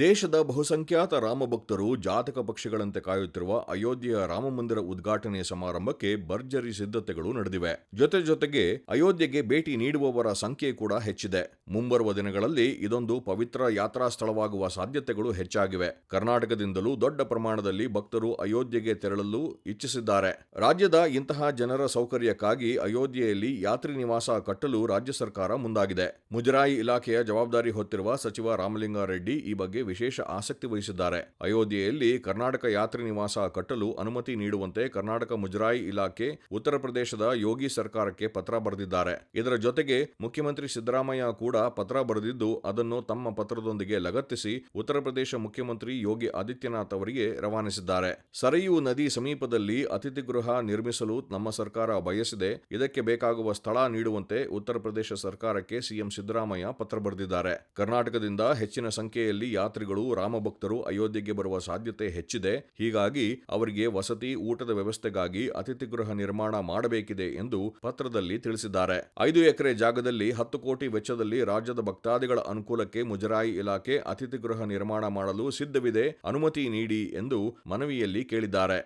ದೇಶದ ಬಹುಸಂಖ್ಯಾತ ರಾಮಭಕ್ತರು ಜಾತಕ ಪಕ್ಷಿಗಳಂತೆ ಕಾಯುತ್ತಿರುವ ಅಯೋಧ್ಯೆಯ ರಾಮಮಂದಿರ ಉದ್ಘಾಟನೆ ಸಮಾರಂಭಕ್ಕೆ ಭರ್ಜರಿ ಸಿದ್ಧತೆಗಳು ನಡೆದಿವೆ. ಜೊತೆ ಜೊತೆಗೆ ಅಯೋಧ್ಯೆಗೆ ಭೇಟಿ ನೀಡುವವರ ಸಂಖ್ಯೆ ಕೂಡ ಹೆಚ್ಚಿದೆ. ಮುಂಬರುವ ದಿನಗಳಲ್ಲಿ ಇದೊಂದು ಪವಿತ್ರ ಯಾತ್ರಾ ಸ್ಥಳವಾಗುವ ಸಾಧ್ಯತೆಗಳು ಹೆಚ್ಚಾಗಿವೆ. ಕರ್ನಾಟಕದಿಂದಲೂ ದೊಡ್ಡ ಪ್ರಮಾಣದಲ್ಲಿ ಭಕ್ತರು ಅಯೋಧ್ಯೆಗೆ ತೆರಳಲು ಇಚ್ಛಿಸಿದ್ದಾರೆ. ರಾಜ್ಯದ ಇಂತಹ ಜನರ ಸೌಕರ್ಯಕ್ಕಾಗಿ ಅಯೋಧ್ಯೆಯಲ್ಲಿ ಯಾತ್ರಿ ನಿವಾಸ ಕಟ್ಟಲು ರಾಜ್ಯ ಸರ್ಕಾರ ಮುಂದಾಗಿದೆ. ಮುಜರಾಯಿ ಇಲಾಖೆಯ ಜವಾಬ್ದಾರಿ ಹೊತ್ತಿರುವ ಸಚಿವ ರಾಮಲಿಂಗಾರೆಡ್ಡಿ ಈ ಬಗ್ಗೆ ವಿಶೇಷ ಆಸಕ್ತಿ ವಹಿಸಿದ್ದಾರೆ. ಅಯೋಧ್ಯೆಯಲ್ಲಿ ಕರ್ನಾಟಕ ಯಾತ್ರಿ ನಿವಾಸ ಕಟ್ಟಲು ಅನುಮತಿ ನೀಡುವಂತೆ ಕರ್ನಾಟಕ ಮುಜರಾಯಿ ಇಲಾಖೆ ಉತ್ತರ ಪ್ರದೇಶದ ಯೋಗಿ ಸರ್ಕಾರಕ್ಕೆ ಪತ್ರ ಬರೆದಿದ್ದಾರೆ. ಇದರ ಜೊತೆಗೆ ಮುಖ್ಯಮಂತ್ರಿ ಸಿದ್ದರಾಮಯ್ಯ ಕೂಡ ಪತ್ರ ಬರೆದಿದ್ದು, ಅದನ್ನು ತಮ್ಮ ಪತ್ರದೊಂದಿಗೆ ಲಗತ್ತಿಸಿ ಉತ್ತರ ಪ್ರದೇಶ ಮುಖ್ಯಮಂತ್ರಿ ಯೋಗಿ ಆದಿತ್ಯನಾಥ್ ಅವರಿಗೆ ರವಾನಿಸಿದ್ದಾರೆ. ಸರಯೂ ನದಿ ಸಮೀಪದಲ್ಲಿ ಅತಿಥಿ ಗೃಹ ನಿರ್ಮಿಸಲು ನಮ್ಮ ಸರ್ಕಾರ ಬಯಸಿದೆ. ಇದಕ್ಕೆ ಬೇಕಾಗುವ ಸ್ಥಳ ನೀಡುವಂತೆ ಉತ್ತರ ಪ್ರದೇಶ ಸರ್ಕಾರಕ್ಕೆ ಸಿಎಂ ಸಿದ್ದರಾಮಯ್ಯ ಪತ್ರ ಬರೆದಿದ್ದಾರೆ. ಕರ್ನಾಟಕದಿಂದ ಹೆಚ್ಚಿನ ಸಂಖ್ಯೆಯಲ್ಲಿ ಯಾತ್ರಿಗಳು ರಾಮಭಕ್ತರು ಅಯೋಧ್ಯೆಗೆ ಬರುವ ಸಾಧ್ಯತೆ ಹೆಚ್ಚಿದೆ. ಹೀಗಾಗಿ ಅವರಿಗೆ ವಸತಿ, ಊಟದ ವ್ಯವಸ್ಥೆಗಾಗಿ ಅತಿಥಿ ಗೃಹ ನಿರ್ಮಾಣ ಮಾಡಬೇಕಿದೆ ಎಂದು ಪತ್ರದಲ್ಲಿ ತಿಳಿಸಿದ್ದಾರೆ. ಐದು ಎಕರೆ ಜಾಗದಲ್ಲಿ ಹತ್ತು ಕೋಟಿ ವೆಚ್ಚದಲ್ಲಿ ರಾಜ್ಯದ ಭಕ್ತಾದಿಗಳ ಅನುಕೂಲಕ್ಕೆ ಮುಜರಾಯಿ ಇಲಾಖೆ ಅತಿಥಿ ಗೃಹ ನಿರ್ಮಾಣ ಮಾಡಲು ಸಿದ್ಧವಿದೆ. ಅನುಮತಿ ನೀಡಿ ಎಂದು ಮನವಿಯಲ್ಲಿ ಕೇಳಿದ್ದಾರೆ.